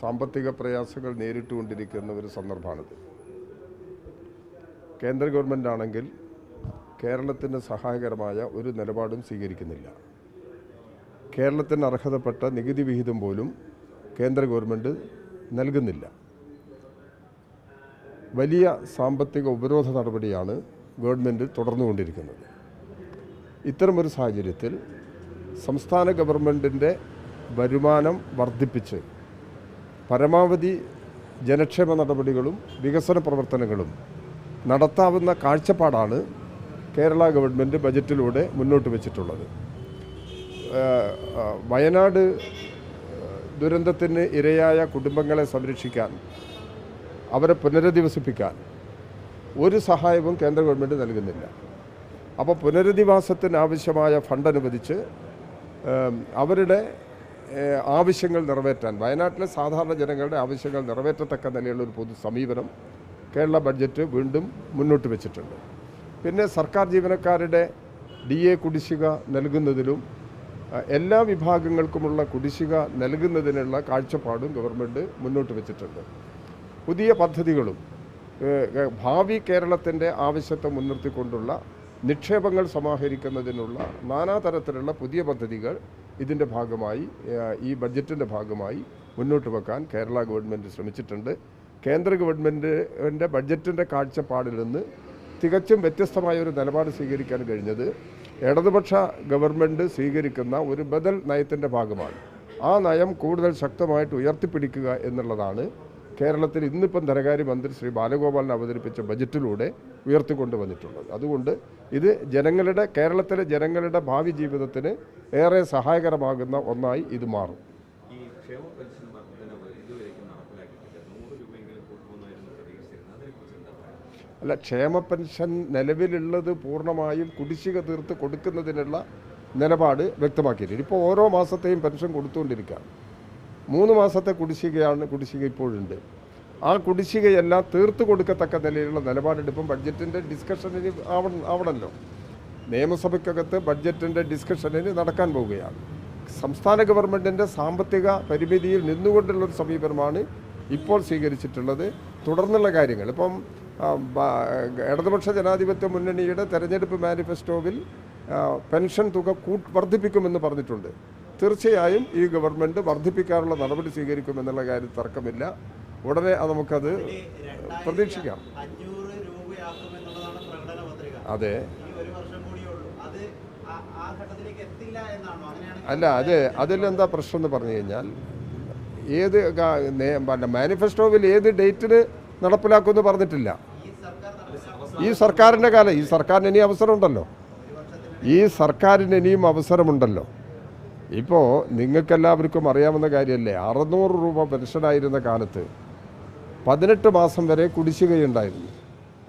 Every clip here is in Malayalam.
സാമ്പത്തിക പ്രയാസങ്ങൾ നേരിട്ടുകൊണ്ടിരിക്കുന്ന ഒരു സന്ദർഭമാണിത്. കേന്ദ്ര ഗവൺമെന്റ് ആണെങ്കിൽ കേരളത്തിന് സഹായകരമായ ഒരു നിലപാടും സ്വീകരിക്കുന്നില്ല. കേരളത്തിന് അർഹതപ്പെട്ട നികുതി വിഹിതം പോലും കേന്ദ്ര ഗവൺമെന്റ് നൽകുന്നില്ല. വലിയ സാമ്പത്തിക ഉപരോധ നടപടിയാണ് ഗവൺമെന്റ് തുടർന്നുകൊണ്ടിരിക്കുന്നത്. ഇത്തരമൊരു സാഹചര്യത്തിൽ സംസ്ഥാന ഗവൺമെന്റിന്റെ വരുമാനം വർദ്ധിപ്പിച്ച് പരമാവധി ജനക്ഷേമ നടപടികളും വികസന പ്രവർത്തനങ്ങളും നടത്താവുന്ന കാഴ്ചപ്പാടാണ് കേരള ഗവൺമെന്റ് ബജറ്റിലൂടെ മുന്നോട്ട് വെച്ചിട്ടുള്ളത്. വയനാട് ദുരന്തത്തിന് ഇരയായ കുടുംബങ്ങളെ സംരക്ഷിക്കാൻ അവരെ പുനരധിവസിപ്പിക്കാൻ ഒരു സഹായവും കേന്ദ്ര ഗവൺമെന്റ് നൽകുന്നില്ല. അപ്പോൾ പുനരധിവാസത്തിന് ആവശ്യമായ ഫണ്ട് അനുവദിച്ച് അവരുടെ ആവശ്യങ്ങൾ നിറവേറ്റാൻ വയനാട്ടിലെ സാധാരണ ജനങ്ങളുടെ ആവശ്യങ്ങൾ നിറവേറ്റത്തക്ക നിലയിലുള്ള ഒരു പൊതു സമീപനം കേരള ബഡ്ജറ്റ് വീണ്ടും മുന്നോട്ട് വെച്ചിട്ടുണ്ട്. പിന്നെ സർക്കാർ ജീവനക്കാരുടെ ഡി എ കുടിശ്ശിക നൽകുന്നതിലും എല്ലാ വിഭാഗങ്ങൾക്കുമുള്ള കുടിശ്ശിക നൽകുന്നതിനുള്ള കാഴ്ചപ്പാടും ഗവൺമെന്റ് മുന്നോട്ട് വെച്ചിട്ടുണ്ട്. പുതിയ പദ്ധതികളും ഭാവി കേരളത്തിന്റെ ആവശ്യത്തെ മുൻനിർത്തിക്കൊണ്ടുള്ള നിക്ഷേപങ്ങൾ സമാഹരിക്കുന്നതിനുള്ള നാനാതരത്തിലുള്ള പുതിയ പദ്ധതികൾ ഇതിന്റെ ഭാഗമായി ഈ ബഡ്ജറ്റിന്റെ ഭാഗമായി മുന്നോട്ട് വെക്കാൻ കേരള ഗവൺമെന്റ് ശ്രമിച്ചിട്ടുണ്ട്. കേന്ദ്ര ഗവൺമെന്റിന്റെ ബഡ്ജറ്റിന്റെ കാഴ്ചപ്പാടിൽ നിന്ന് തികച്ചും വ്യത്യസ്തമായ ഒരു നിലപാട് സ്വീകരിക്കാൻ കഴിഞ്ഞത് ഇടതുപക്ഷ ഗവൺമെന്റ് സ്വീകരിക്കുന്ന ഒരു ബദൽ നയത്തിന്റെ ഭാഗമാണ്. ആ നയം കൂടുതൽ ശക്തമായിട്ട് ഉയർത്തിപ്പിടിക്കുക എന്നുള്ളതാണ് കേരളത്തിൽ ഇന്നിപ്പം ധനകാര്യ മന്ത്രി ശ്രീ ബാലഗോപാലൻ അവതരിപ്പിച്ച ബജറ്റിലൂടെ ഉയർത്തിക്കൊണ്ടുവന്നിട്ടുള്ളത് അതുകൊണ്ട് ഇത് ജനങ്ങളുടെ കേരളത്തിലെ ജനങ്ങളുടെ ഭാവി ജീവിതത്തിന് ഏറെ സഹായകരമാകുന്ന ഒന്നായി ഇത് മാറും. അല്ല ക്ഷേമ പെൻഷൻ നിലവിലുള്ളത് പൂർണമായും കുടിശ്ശിക തീർത്ത് കൊടുക്കുന്നതിനുള്ള നിലപാട് വ്യക്തമാക്കിയിട്ടുണ്ട്. ഇപ്പോൾ ഓരോ മാസത്തെയും പെൻഷൻ കൊടുത്തുകൊണ്ടിരിക്കുകയാണ്. മൂന്ന് മാസത്തെ കുടിശ്ശികയാണ് കുടിശ്ശിക ഇപ്പോഴുണ്ട്. ആ കുടിശ്ശികയെല്ലാം തീർത്തു കൊടുക്കത്തക്ക നിലയിലുള്ള നിലപാടെടുപ്പും ബഡ്ജറ്റിന്റെ ഡിസ്കഷനിന് ആവ ആവണമല്ലോ നിയമസഭയ്ക്കകത്ത് ബഡ്ജറ്റിന്റെ ഡിസ്കഷനിന് നടക്കാൻ പോവുകയാണ്. സംസ്ഥാന ഗവൺമെന്റിന്റെ സാമ്പത്തിക പരിമിതിയിൽ നിന്നുകൊണ്ടുള്ള ഒരു സമീപനമാണ് ഇപ്പോൾ സ്വീകരിച്ചിട്ടുള്ളത്. തുടർന്നുള്ള കാര്യങ്ങൾ ഇപ്പം ഇടതുപക്ഷ ജനാധിപത്യ മുന്നണിയുടെ തെരഞ്ഞെടുപ്പ് മാനിഫെസ്റ്റോവിൽ പെൻഷൻ തുക കൂട്ട് വർദ്ധിപ്പിക്കുമെന്ന് പറഞ്ഞിട്ടുണ്ട്. തീർച്ചയായും ഈ ഗവൺമെന്റ് വർദ്ധിപ്പിക്കാനുള്ള നടപടി സ്വീകരിക്കുമെന്നുള്ള കാര്യം തർക്കമില്ല. ഉടനെ നമുക്കത് പ്രതീക്ഷിക്കാം. അതെ. അല്ല അത്. അതിലെന്താ പ്രശ്നം എന്ന് പറഞ്ഞു കഴിഞ്ഞാൽ ഏത് മാനിഫെസ്റ്റോവിൽ ഏത് ഡേറ്റിന് നടപ്പിലാക്കുമെന്ന് പറഞ്ഞിട്ടില്ല. ഈ സർക്കാരിന്റെ കാലം. ഈ സർക്കാരിന് ഇനി അവസരമുണ്ടല്ലോ. ഈ സർക്കാരിന് ഇനിയും അവസരമുണ്ടല്ലോ. ഇപ്പോൾ നിങ്ങൾക്കെല്ലാവർക്കും അറിയാവുന്ന കാര്യമല്ലേ? അറുന്നൂറ് രൂപ പെൻഷനായിരുന്ന കാലത്ത് പതിനെട്ട് മാസം വരെ കുടിശ്ശികയുണ്ടായിരുന്നു.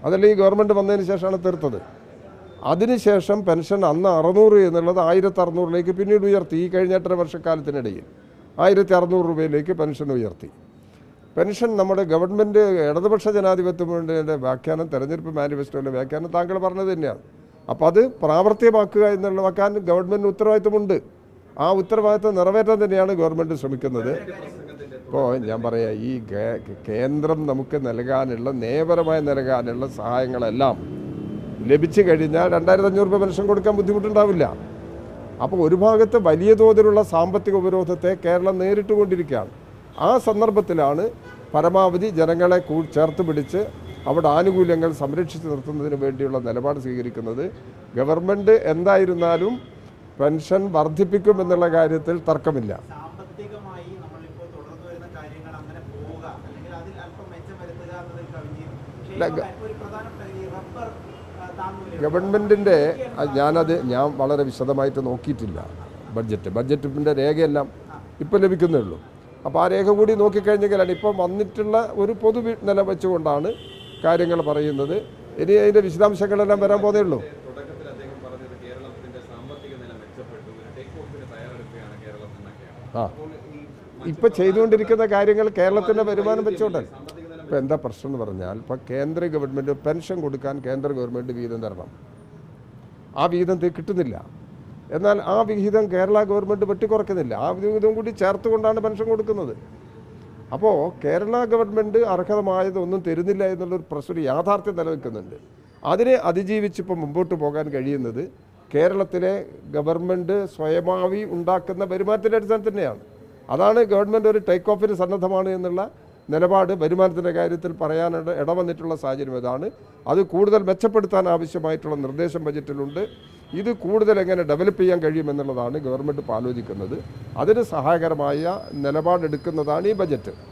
അതല്ലേ ഈ ഗവൺമെന്റ് വന്നതിന് ശേഷമാണ് തീർത്തത്. അതിനുശേഷം പെൻഷൻ അന്ന് അറുന്നൂറ് എന്നുള്ളത് ആയിരത്തി അറുന്നൂറിലേക്ക് പിന്നീട് ഉയർത്തി. ഈ കഴിഞ്ഞ എട്ടര വർഷക്കാലത്തിനിടയിൽ ആയിരത്തി അറുന്നൂറ് രൂപയിലേക്ക് പെൻഷൻ ഉയർത്തി. പെൻഷൻ നമ്മുടെ ഗവൺമെന്റ് ഇടതുപക്ഷ ജനാധിപത്യ മുന്നണിയുടെ വ്യാഖ്യാനം തെരഞ്ഞെടുപ്പ് മാനിഫെസ്റ്റോയിലെ വ്യാഖ്യാനം താങ്കൾ പറഞ്ഞത് തന്നെയാണ്. അപ്പോൾ അത് പ്രാവർത്തികമാക്കുക എന്നുള്ള വെക്കാൻ ഗവൺമെന്റ് ഉത്തരവാദിത്വമുണ്ട്. ആ ഉത്തരവാദിത്വം നിറവേറ്റാൻ തന്നെയാണ് ഗവൺമെന്റ് ശ്രമിക്കുന്നത്. ഇപ്പോൾ ഞാൻ പറയാം ഈ കേന്ദ്രം നമുക്ക് നൽകാനുള്ള നിയമപരമായി നൽകാനുള്ള സഹായങ്ങളെല്ലാം ലഭിച്ചു കഴിഞ്ഞാൽ രണ്ടായിരത്തി അഞ്ഞൂറ് രൂപ പെൻഷൻ കൊടുക്കാൻ ബുദ്ധിമുട്ടുണ്ടാവില്ല. അപ്പോൾ ഒരു ഭാഗത്ത് വലിയ തോതിലുള്ള സാമ്പത്തിക ഉപരോധത്തെ കേരളം നേരിട്ട് കൊണ്ടിരിക്കുകയാണ് ആ സന്ദർഭത്തിലാണ് പരമാവധി ജനങ്ങളെ കൂ ചേർത്ത് പിടിച്ച് അവിടെ ആനുകൂല്യങ്ങൾ സംരക്ഷിച്ച് നിർത്തുന്നതിന് വേണ്ടിയുള്ള നിലപാട് സ്വീകരിക്കുന്നത് ഗവൺമെന്റ് എന്തായിരുന്നാലും പെൻഷൻ വർദ്ധിപ്പിക്കുമെന്നുള്ള കാര്യത്തിൽ തർക്കമില്ല. ഗവൺമെന്റിന്റെ ഞാനത് ഞാൻ വളരെ വിശദമായിട്ട് നോക്കിയിട്ടില്ല. ബഡ്ജറ്റ് ബഡ്ജറ്റിന്റെ രേഖയെല്ലാം ഇപ്പോൾ ലഭിക്കുന്നേ ഉള്ളൂ. അപ്പോൾ ആ രേഖ കൂടി നോക്കിക്കഴിഞ്ഞെങ്കിലാണ് ഇപ്പം വന്നിട്ടുള്ള ഒരു പൊതു നില വെച്ചുകൊണ്ടാണ് കാര്യങ്ങൾ പറയുന്നത്. ഇനി അതിന്റെ വിശദാംശങ്ങളെല്ലാം വരാൻ പോകുന്നേ ഉള്ളൂ തുടക്കത്തിൽ അദ്ദേഹം പറഞ്ഞത് കേരളത്തിന്റെ സാമ്പത്തിക നില മെച്ചപ്പെട്ടു ഒരു ടേക്ക് ഓഫിന് തയ്യാറെടുക്കുകയാണ് കേരളം എന്നൊക്കെയാണ് ആ. ഇപ്പം ചെയ്തുകൊണ്ടിരിക്കുന്ന കാര്യങ്ങൾ കേരളത്തിന്റെ വരുമാനം വെച്ചുകൊണ്ടല്ല ഇപ്പം എന്താ പ്രശ്നം എന്ന് പറഞ്ഞാൽ ഇപ്പം കേന്ദ്ര ഗവൺമെന്റ് പെൻഷൻ കൊടുക്കാൻ കേന്ദ്ര ഗവൺമെന്റ് വീതം തരണം. ആ വീതം കിട്ടുന്നില്ല. എന്നാൽ ആ വിഹിതം കേരള ഗവൺമെന്റ് വെട്ടിക്കുറയ്ക്കുന്നില്ല. ആ വിഹിതം കൂടി ചേർത്തുകൊണ്ടാണ് പെൻഷൻ കൊടുക്കുന്നത്. അപ്പോൾ കേരള ഗവൺമെന്റ് അർഹതമായതൊന്നും തരുന്നില്ല എന്നുള്ളൊരു പ്രശ്നം യാഥാർത്ഥ്യം നിലനിൽക്കുന്നുണ്ട്. അതിനെ അതിജീവിച്ചിപ്പോൾ മുമ്പോട്ട് പോകാൻ കഴിയുന്നത് കേരളത്തിലെ ഗവൺമെന്റ് സ്വയമാവി ഉണ്ടാക്കുന്ന വരുമാനത്തിന്റെ അടിസ്ഥാനത്തിൽ തന്നെയാണ്. അതാണ് ഗവൺമെന്റ് ഒരു ടേക്ക് ഓഫിന് സന്നദ്ധമാണ് എന്നുള്ള നിലപാട് വരുമാനത്തിന്റെ കാര്യത്തിൽ പറയാനുള്ള ഇടവന്നിട്ടുള്ള സാഹചര്യം ഇതാണ്. അത് കൂടുതൽ മെച്ചപ്പെടുത്താൻ ആവശ്യമായിട്ടുള്ള നിർദ്ദേശം ബജറ്റിലുണ്ട്. ഇത് കൂടുതൽ എങ്ങനെ ഡെവലപ്പ് ചെയ്യാൻ കഴിയുമെന്നുള്ളതാണ് ഗവൺമെന്റ് ആലോചിക്കുന്നത്. അതിന് സഹായകരമായ നിലപാടെടുക്കുന്നതാണ് ഈ ബജറ്റ്.